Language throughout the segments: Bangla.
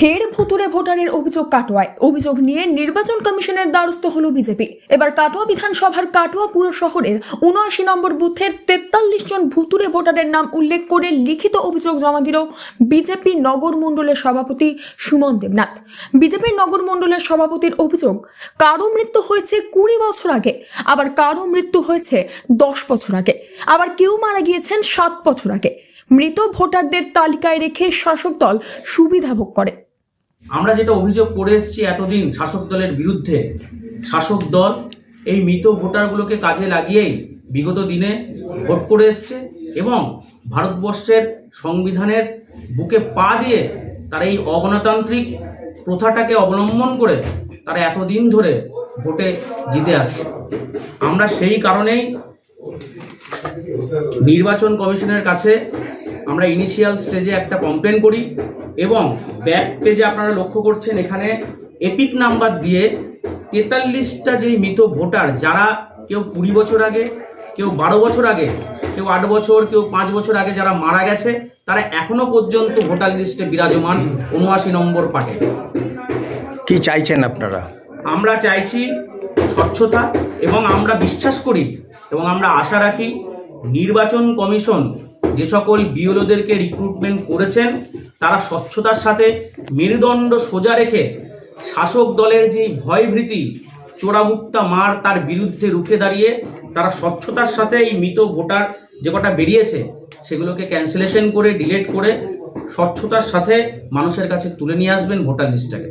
ফের ভুতুরে ভোটারের অভিযোগ কাটোয়ায়। অভিযোগ নিয়ে নির্বাচন কমিশনের দ্বারস্থ হল বিজেপি। এবার কাটোয়া বিধানসভার কাটোয়া পুর শহরের উনআশি নম্বর বুথের তেতাল্লিশ জন ভুতুরে ভোটারের নাম উল্লেখ করে লিখিত অভিযোগ জমা দিল বিজেপি নগর মণ্ডলের সভাপতি সুমন দেবনাথ। বিজেপির নগর মণ্ডলের সভাপতির অভিযোগ, কারও মৃত্যু হয়েছে কুড়ি বছর আগে, আবার কারও মৃত্যু হয়েছে দশ বছর আগে, আবার কেউ মারা গিয়েছেন সাত বছর আগে। মৃত ভোটারদের তালিকায় রেখে শাসক দল সুবিধা ভোগ করে। আমরা যেটা অভিযোগ করে এসেছি এতদিন শাসক দলের বিরুদ্ধে, শাসক দল এই মৃত ভোটারগুলোকে কাজে লাগিয়েই বিগত দিনে ভোট করে এসছে এবং ভারতবর্ষের সংবিধানের বুকে পা দিয়ে তারা এই অগণতান্ত্রিক প্রথাটাকে অবলম্বন করে তারা এতদিন ধরে ভোটে জিতে আসছে। আমরা সেই কারণেই নির্বাচন কমিশনের কাছে আমরা ইনিশিয়াল স্টেজে একটা কমপ্লেন করি এবং ব্যাক পেজে আপনারা লক্ষ্য করছেন এখানে এপিক নাম্বার দিয়ে তেতাল্লিশটা যেই মৃত ভোটার যারা কেউ কুড়ি বছর আগে কেউ বারো বছর আগে কেউ আট বছর কেউ পাঁচ বছর আগে যারা মারা গেছে তারা এখনও পর্যন্ত ভোটার লিস্টে বিরাজমান উনআশি নম্বর পাটে। কি চাইছেন আপনারা? আমরা চাইছি স্বচ্ছতা এবং আমরা বিশ্বাস করি এবং আমরা আশা রাখি নির্বাচন কমিশন যে সকল বিওলোদেরকে রিক্রুটমেন্ট করেছেন, তারা স্বচ্ছতার সাথে মেরুদণ্ড সোজা রেখে শাসক দলের যে ভয়ভীতি, চোরাগুপ্তা মার তার বিরুদ্ধে রুখে দাঁড়িয়ে তারা স্বচ্ছতার সাথে এই মৃত ভোটার যে কটা বেরিয়েছে, সেগুলোকে ক্যান্সেলেশন করে ডিলেট করে, স্বচ্ছতার সাথে মানুষের কাছে তুলে নিয়ে আসবেন ভোটার লিস্টটাকে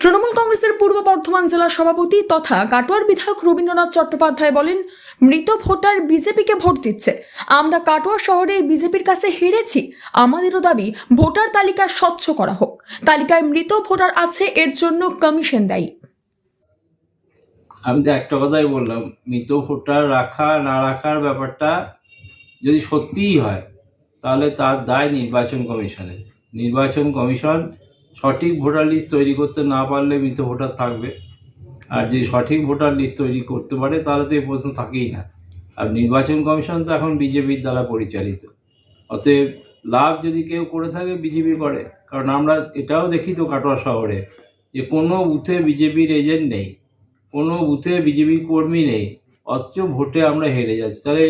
তৃণমূল কংগ্রেসের পূর্ব বর্ধমান জেলা সভাপতি তথা কাটোয়ার বিধায়ক রবীন্দ্রনাথ চট্টোপাধ্যায় বলেন, মৃত ভোটার বিজেপিকে ভোট দিচ্ছে। আমরা কাটোয়া শহরে বিজেপির কাছে হেরেছি। আমাদেরও দাবি, ভোটার তালিকা স্বচ্ছ করা হোক। তালিকায় মৃত ভোটার আছে, এর জন্য কমিশন দায়ী। আমি তো একটা কথাই বললাম, মৃত ভোটার রাখা, না রাখার ব্যাপারটা যদি সত্যিই হয়, তাহলে তার দায় নির্বাচন কমিশনের। নির্বাচন কমিশন সঠিক ভোটার লিস্ট তৈরি করতে না পারলে মৃত ভোটার থাকবে। আর যদি সঠিক ভোটার লিস্ট তৈরি করতে পারে, তাহলে তো এই প্রশ্ন থাকেই না। আর নির্বাচন কমিশন তো এখন বিজেপির দ্বারা পরিচালিত। অতএব লাভ যদি কেউ করে থাকে, বিজেপি করে। কারণ আমরা এটাও দেখি তো কাটোয়া শহরে যে কোনো বুথে বিজেপির এজেন্ট নেই, কোনো বুথে বিজেপি কর্মী নেই, অথচ ভোটে আমরা হেরে যাচ্ছি। তাহলে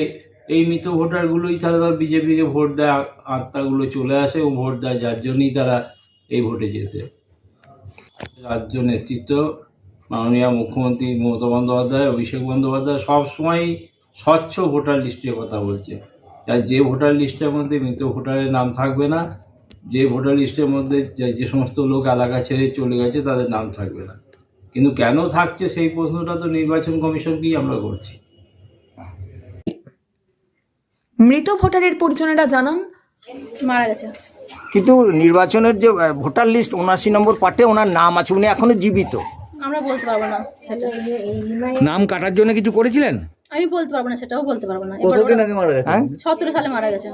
এই মৃত ভোটারগুলোই তাহলে তারা বিজেপিকে ভোট দেয় আত্মাগুলো চলে আসে ও ভোট দেয়, যার জন্যই তারা এই ভোটে যেতে রাজ্য নেতৃত্ব মাননীয় মুখ্যমন্ত্রী মমতা বন্দ্যোপাধ্যায় অভিষেক বন্দ্যোপাধ্যায় সবসময় স্বচ্ছ ভোটার লিস্টের কথা বলছে। আর যে ভোটার লিস্টের মধ্যে মৃত ভোটারের নাম থাকবে না যে ভোটার লিস্টের মধ্যে যে- সমস্ত লোক এলাকা ছেড়ে চলে গেছে তাদের নাম থাকবে না। কিন্তু কেন থাকছে সেই প্রশ্নটা তো নির্বাচন কমিশনকেই আমরা করছি। মৃত ভোটারের পরিজনেরা জানান মারা গেছে। কিন্তু নির্বাচনের যে ভোটার লিস্ট উনআশি নম্বর পার্টে ওনার নাম আছে উনি এখনও জীবিত। আমরা বলতে পারব না সেটা। নাম কাটার জন্য কিছু করেছিলেন? আমি বলতে পারব না সেটাও বলতে পারব না। হ্যাঁ? সতেরো সালে মারা গেছে।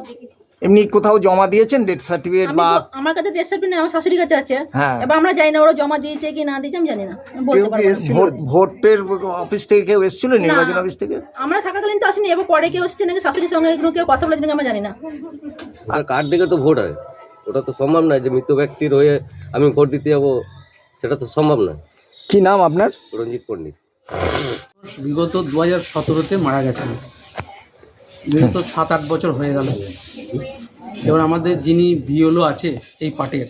এমনি কোথাও জমা দিয়েছেন ডেথ সার্টিফিকেট বা আমার কাছে দেশ সার্টিফিকেট আমার শাশুড়ির কাছে আছে। হ্যাঁ। এবার আমরা জানি না ওরা জমা দিয়েছে কি না দিয়েছে আমি জানি না। বলতে পারব ভোটের অফিস থেকে কেউ এসেছিল নির্বাচন অফিস থেকে? আমরা থাকাকালীন তো আসেনি এবার পরে কেউ এসেছে নাকি শাশুড়ির সঙ্গে কেউ কথা বলে আমরা জানি না। আর কার্ড দেখে তো ভোট হয়? ওটা তো সম্ভব নয় যে মৃত ব্যক্তির হয়ে আমি ভোট দিতে যাব সেটা তো সম্ভব নয়। কি নাম আপনার? রঞ্জিত পণ্ডিত। বিগত দু হাজার সতেরোতে মারা গেছেন। বিগত সাত আট বছর হয়ে গেল। এবার আমাদের যিনি বিওলো আছে এই পাটের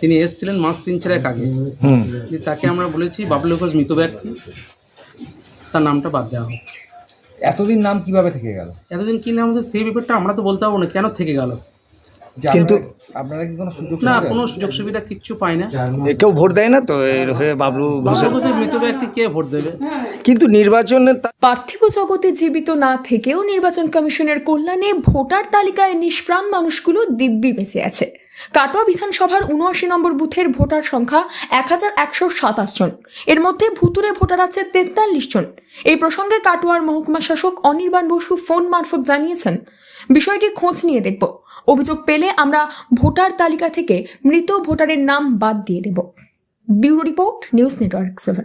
তিনি এসেছিলেন মাস তিন চারেক আগে। হুম। তাকে আমরা বলেছি বাবলু ঘোষ মৃত ব্যক্তি। তার নামটা বাদ দেওয়া হোক। এতদিন নাম কীভাবে থেকে গেল? এতদিন কি নাম সেই ব্যাপারটা আমরা তো বলতে পারব না কেন থেকে গেল? কিন্তু আপনারা কি কোনো সুযোগ না কোনো সুযোগ সুবিধা কিচ্ছু পাই না। কেউ ভোট দেয় না তো? এর হয়ে বাবলু ঘোষের মৃত ব্যক্তি কে ভোট দেবে? কিন্তু নির্বাচনে তা- পার্থিব জগতে জীবিত না থেকেও নির্বাচন কমিশনের কল্যাণে ভোটার তালিকায় নিষ্প্রাণ মানুষগুলো দিব্যি বেঁচে আছে। কাটোয়া বিধানসভার উনআশি নম্বর বুথের ভোটার সংখ্যা এক হাজার একশো সাতাশ জন। এর মধ্যে ভুতুরে ভোটার আছে তেতাল্লিশ জন। এই প্রসঙ্গে কাটোয়ার মহকুমা শাসক অনির্বাণ বসু ফোন মারফত জানিয়েছেন। বিষয়টি খোঁজ নিয়ে দেখব। অভিযোগ পেলে আমরা ভোটার তালিকা থেকে মৃত ভোটারের নাম বাদ দিয়ে দেব। Bureau report, news network seven.